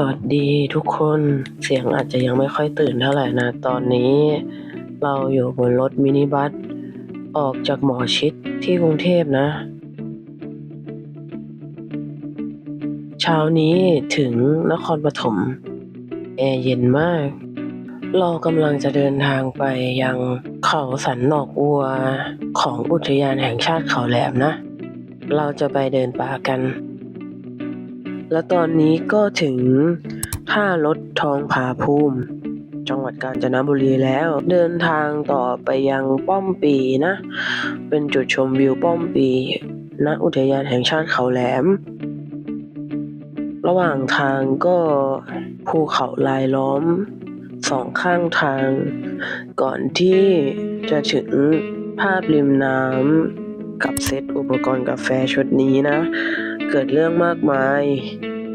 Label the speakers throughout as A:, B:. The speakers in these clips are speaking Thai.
A: สวัสดีทุกคนเสียงอาจจะยังไม่ค่อยตื่นเท่าไหร่นะ ตอนนี้ เราอยู่บนรถมินิบัส ออกจากหมอชิดที่กรุงเทพนะ เช้านี้ถึงนครปฐมแอร์เย็นมาก เรากำลังจะเดินทางไปยังเขาสันนอกวัวของอุทยานแห่งชาติเขาแหลมนะ เราจะไปเดินป่ากัน และตอนนี้ก็ถึงท่ารถทองผาภูมิ จังหวัดกาญจนบุรีแล้ว เดินทางต่อไปยังป้อมปีนะ เป็นจุดชมวิวป้อมปีณอุทยานแห่งชาติเขาแหลม ระหว่างทางก็ภูเขาลายล้อมสองข้างทาง ก่อนที่จะถึงภาพริมน้ำกับเซตอุปกรณ์กาแฟชุดนี้นะ เกิดเรื่องมากมาย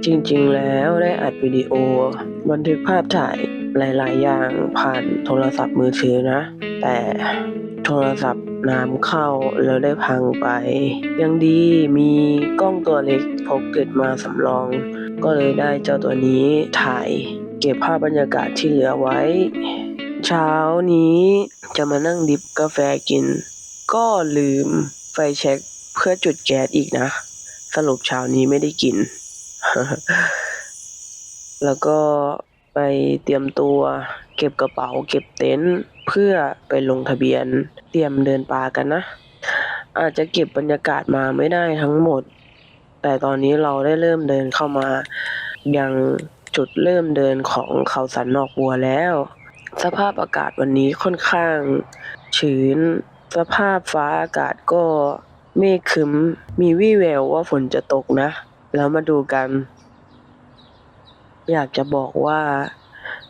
A: จริงๆ แล้วได้อัดวิดีโอ บันทึกภาพถ่ายหลายๆ อย่างผ่านโทรศัพท์มือถือนะ แต่โทรศัพท์น้ำเข้าแล้วได้พังไป ยังดีมีกล้องตัวเล็กพกติดมาสำรอง ก็เลยได้เจ้าตัวนี้ถ่ายเก็บภาพบรรยากาศที่เหลือไว้ เช้านี้จะมานั่งดิบกาแฟกิน ก็ลืมไฟแช็กเพื่อจุดแก๊สอีกนะ สรุปเช้านี้ไม่ได้กิน แล้วก็ไปเตรียมตัวเก็บกระเป๋าเก็บเต็นท์เพื่อไปลงทะเบียนเตรียมเดินป่ากันนะ อาจจะเก็บบรรยากาศมาไม่ได้ทั้งหมด แต่ตอนนี้เราได้เริ่มเดินเข้ามายังจุดเริ่มเดินของเขาสันนอกบัวแล้ว สภาพอากาศวันนี้ค่อนข้างชื้น สภาพฟ้าอากาศก็ เมฆครึ้มมีวี่แววว่าฝนจะตกนะ แล้วมาดูกัน อยากจะบอกว่า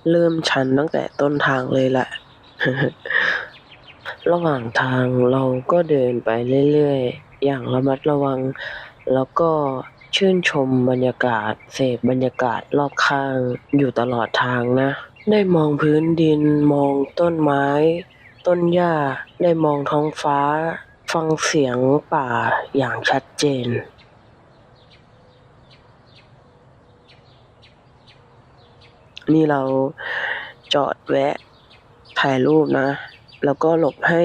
A: เริ่มชันตั้งแต่ต้นทางเลยแหละ ระหว่างทางเราก็เดินไปเรื่อยๆ อย่างระมัดระวัง แล้วก็ชื่นชมบรรยากาศ เสพบรรยากาศรอบข้างอยู่ตลอดทางนะ ได้มองพื้นดิน มองต้นไม้ ต้นหญ้า ได้มองท้องฟ้า ฟังเสียงป่าอย่างชัดเจน นี่เราจอดแวะถ่ายรูปนะ แล้วก็หลบให้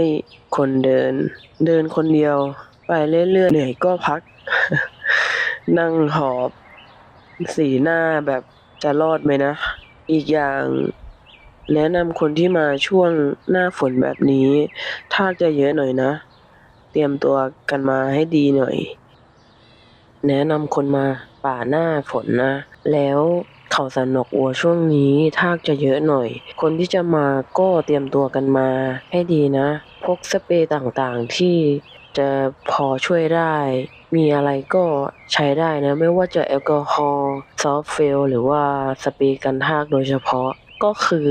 A: คนเดิน เดินคนเดียว ไปเรื่อยๆเหนื่อยก็พัก นั่งหอบ สีหน้าแบบจะรอดไหมนะ อีกอย่างแนะนำคนที่มาช่วงหน้าฝนแบบนี้ทาจะเยอะหน่อยนะ เตรียมตัวกันมาให้ดีหน่อย แนะนำคนมาป่าหน้าฝนนะ แล้วเขาสันนกอัวช่วงนี้ทากจะเยอะหน่อย คนที่จะมาก็เตรียมตัวกันมาให้ดีนะ พกสเปรย์ต่างๆที่จะพอช่วยได้ มีอะไรก็ใช้ได้นะ ไม่ว่าจะแอลกอฮอล์ซอฟเฟลหรือว่าสเปรย์กันทากโดยเฉพาะก็คือ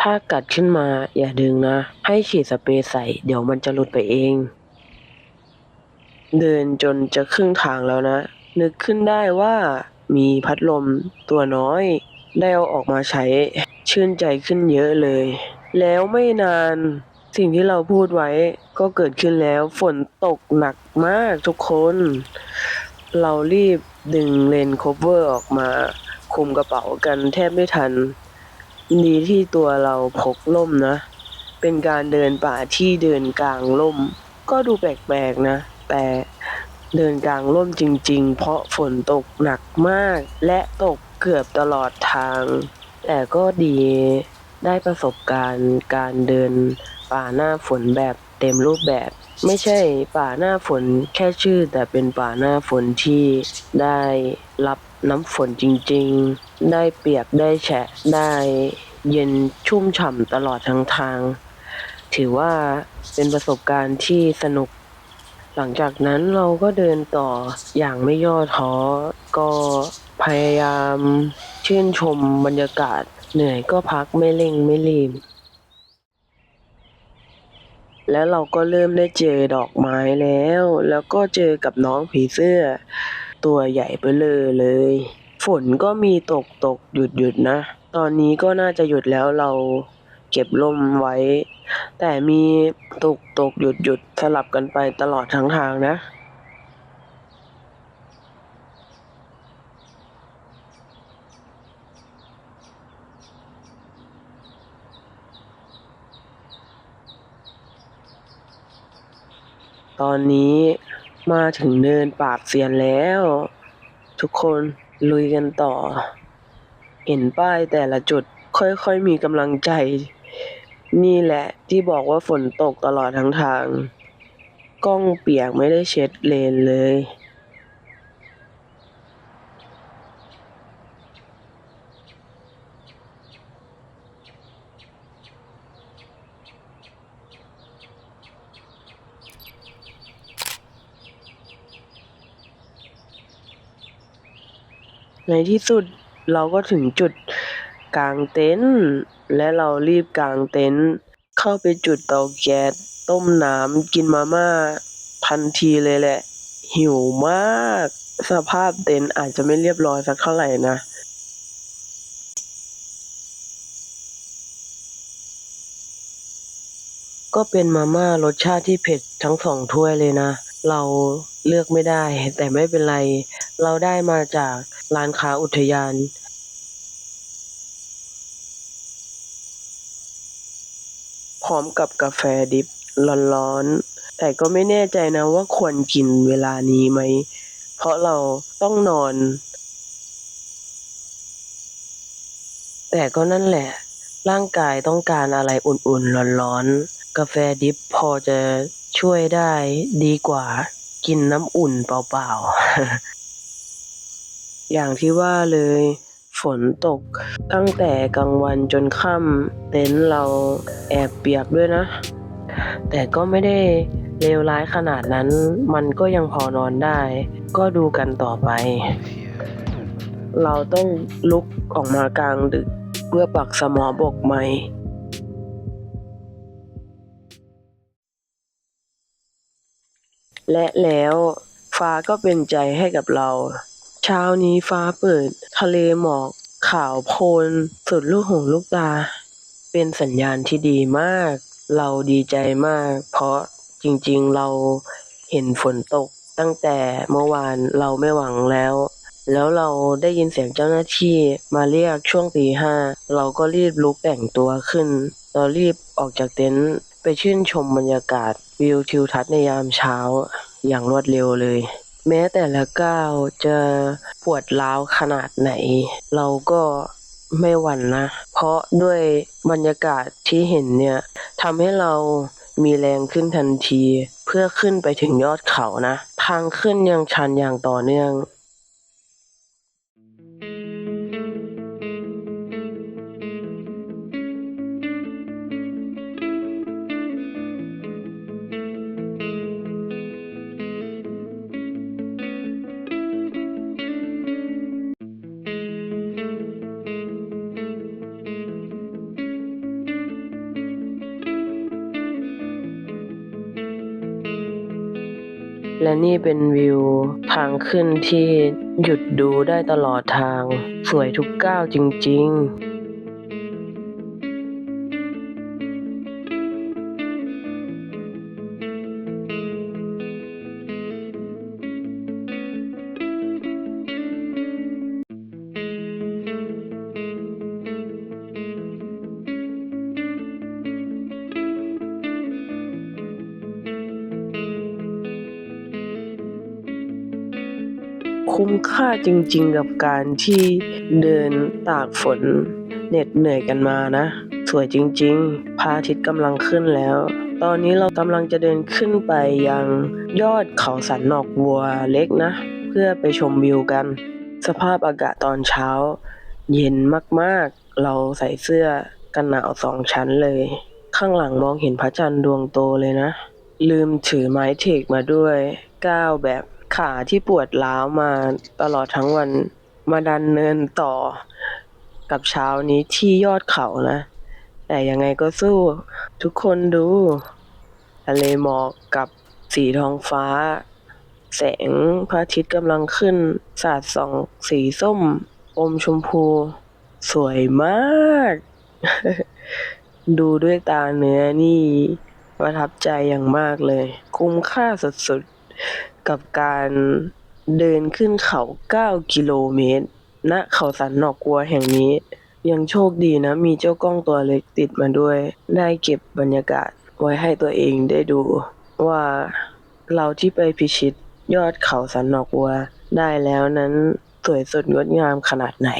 A: ถ้ากัดขึ้นมาอย่าดึงนะ ให้ฉีดสเปรย์ใส่ เดี๋ยวมันจะหลุดไปเอง เดินจนจะครึ่งทางแล้วนะ นึกขึ้นได้ว่ามีพัดลมตัวน้อย ได้เอาออกมาใช้ชื่นใจขึ้นเยอะเลย แล้วไม่นานสิ่งที่เราพูดไว้ก็เกิดขึ้นแล้วฝนตกหนักมากทุกคน เรารีบดึงเลนส์ cover ออกมาคุมกระเป๋ากันแทบไม่ทัน ดีที่ตัวเราพกล่มนะ เป็นการเดินป่าที่เดินกลางล่ม ก็ดูแปลกๆนะ แต่เดินกลางร่มจริง ๆ เพราะฝนตกหนักมาก และตกเกือบตลอดทาง แต่ก็ดีได้ประสบการณ์การเดินป่าหน้าฝนแบบเต็มรูปแบบ ไม่ใช่ป่าหน้าฝนแค่ชื่อ แต่เป็นป่าหน้าฝนที่ได้รับน้ำฝนจริง ๆ ได้เปียกได้แฉะได้เย็นชุ่มฉ่ำตลอดทั้งทาง ถือว่าเป็นประสบการณ์ที่สนุก หลังจากนั้นเราก็เดินต่ออย่างไม่ย่อท้อ ก็พยายามชื่นชมบรรยากาศ เหนื่อยก็พักไม่เร่งไม่รีบ แล้วเราก็เริ่มได้เจอดอกไม้แล้ว แล้วก็เจอกับน้องผีเสื้อ ตัวใหญ่เบ้อเลอเลยฝนก็มีตกตกหยุดหยุดนะ ตอนนี้ก็น่าจะหยุดแล้วเรา เก็บร่มไว้ แต่มีตกตกหยุดหยุดสลับกันไปตลอดทั้งทางนะตอนนี้มาถึงเนินปราบเสียนแล้ว ทุกคนลุยกันต่อ เห็นป้ายแต่ละจุดค่อยๆมีกำลังใจ นี่แหละที่บอกว่าฝนตกตลอดทั้งทาง กล้องเปียกไม่ได้เช็ดเลนเลย ในที่สุดเราก็ถึงจุด กางเต็นท์และเรารีบกางเต็นท์เข้าไปจุดเตาแก๊สต้มน้ำกินมาม่าทันทีเลยแหละ หิวมาก สภาพเต็นท์อาจจะไม่เรียบร้อยสักเท่าไหร่นะก็เป็นมาม่ารสชาติที่เผ็ดทั้งสองถ้วยเลยนะ เราเลือกไม่ได้ แต่ไม่เป็นไร เราได้มาจากร้านค้าอุทยาน ร้อมกับกาแฟดิบร้อนๆแต่ก็ไม่แน่ใจนะว่าควรกินเวลานี้ไหม เพราะเราต้องนอน แต่ก็นั่นแหละ ร่างกายต้องการอะไรอุ่นๆ ร้อนๆ กาแฟดิบพอจะช่วยได้ดีกว่ากินน้ำอุ่นเปล่าๆ อย่างที่ว่าเลย ฝนตก ตั้งแต่กลางวันจนค่ำเต็นท์เราแอบเปียกด้วยนะ แต่ก็ไม่ได้เลวร้ายขนาดนั้น มันก็ยังพอนอนได้ ก็ดูกันต่อไป เราต้องลุกออกมากลางดึกเพื่อปักสมอบกใหม่และแล้วฟ้าก็เป็นใจให้กับเรา เช้านี้ฟ้าเปิด ทะเลหมอกขาวโพลนสุดลูกหูลูกตา เป็นสัญญาณที่ดีมาก เราดีใจมาก เพราะจริงๆเราเห็นฝนตกตั้งแต่เมื่อวานเราไม่หวังแล้ว แล้วเราได้ยินเสียงเจ้าหน้าที่มาเรียกช่วงตีห้าเราก็รีบลุกแต่งตัวขึ้น เรารีบออกจากเต็นท์ไปชื่นชมบรรยากาศวิวทิวทัศน์ในยามเช้าอย่างรวดเร็วเลย แม้แต่ละก้าวจะปวดร้าวขนาดไหน เราก็ไม่หวั่นนะ เพราะด้วยบรรยากาศที่เห็นเนี่ยทำให้เรามีแรงขึ้นทันที เพื่อขึ้นไปถึงยอดเขานะ ทางขึ้นยังชันอย่างต่อเนื่อง และนี่เป็นวิวทางขึ้นที่หยุดดูได้ตลอดทาง สวยทุกก้าวจริง ๆ คุ้มค่าจริงๆ กับการที่เดินตากฝนเหน็ดเหนื่อยกันมานะ สวยจริงๆพระอาทิตย์กำลังขึ้นแล้ว ตอนนี้เรากำลังจะเดินขึ้นไปยังยอดเขาสันนอกวัวเล็กนะ เพื่อไปชมวิวกัน สภาพอากาศตอนเช้า เย็นมากๆ เราใส่เสื้อกันหนาวสองชั้นเลย ข้างหลังมองเห็นพระจันทร์ดวงโตเลยนะ ลืมถือไม้เทกมาด้วยก้าวแบบ ขาที่ปวดร้าวมาตลอดทั้งวัน มาดันเนินต่อกับเช้านี้ที่ยอดเขานะ แต่ยังไงก็สู้ ทุกคนดูทะเลหมอกกับสีทองฟ้า แสงพระอาทิตย์กำลังขึ้น สาดส่องสีส้ม อมชมพู สวยมาก ดูด้วยตาเนื้อนี่ประทับใจอย่างมากเลย คุ้มค่าสุดๆ กับการเดินขึ้นเขา9กิโลเมตร ณ เขาสันนอกกัวแห่งนี้ ยังโชคดีนะมีเจ้ากล้องตัวเล็กติดมาด้วย ได้เก็บบรรยากาศไว้ให้ตัวเองได้ดู ว่าเราที่ไปพิชิตยอดเขาสันนอกวัวได้แล้วนั้นสวยสดงดงามขนาดไหน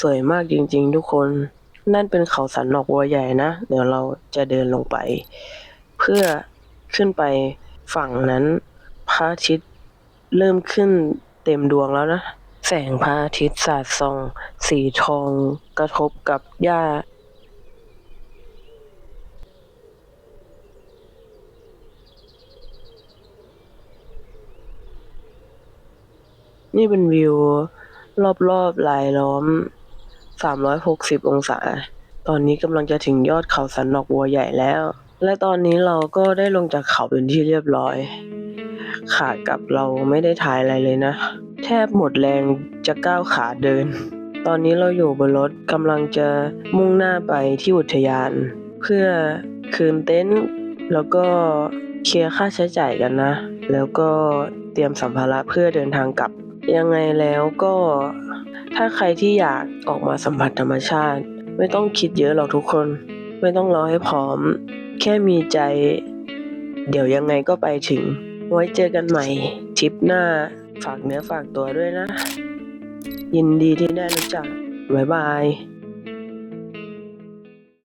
A: สวยมากจริงๆทุกคน นั่นเป็นเขาสันนอกวัวใหญ่นะ เดี๋ยวเราจะเดินลงไป เพื่อขึ้นไปฝั่งนั้น พระอาทิตย์เริ่มขึ้นเต็มดวงแล้วนะ แสงพระอาทิตย์สาดส่อง สีทองกระทบกับหญ้านี่เป็นวิว รอบๆลายล้อม 360 องศา ตอนนี้กำลังจะถึงยอดเขาสันนอกวัวใหญ่แล้ว และตอนนี้เราก็ได้ลงจากเขาเป็นที่เรียบร้อย ขากลับเราไม่ได้ถ่ายอะไรเลยนะ แทบหมดแรงจะก้าวขาเดิน ตอนนี้เราอยู่บนรถกำลังจะมุ่งหน้าไปที่อุทยาน เพื่อคืนเต็นท์แล้วก็เคลียร์ค่าใช้จ่ายกันนะ แล้วก็เตรียมสัมภาระเพื่อเดินทางกลับ ยังไงแล้วก็ถ้าใครที่อยากออกมาสัมผัสธรรมชาติ ไม่ต้องคิดเยอะหรอกทุกคน ไม่ต้องรอให้พร้อม แค่มีใจ เดี๋ยวยังไงก็ไปถึง ไว้เจอกันใหม่ทริปหน้าฝากเนื้อฝากตัวด้วยนะ ยินดีที่ได้รู้จัก บ๊ายบาย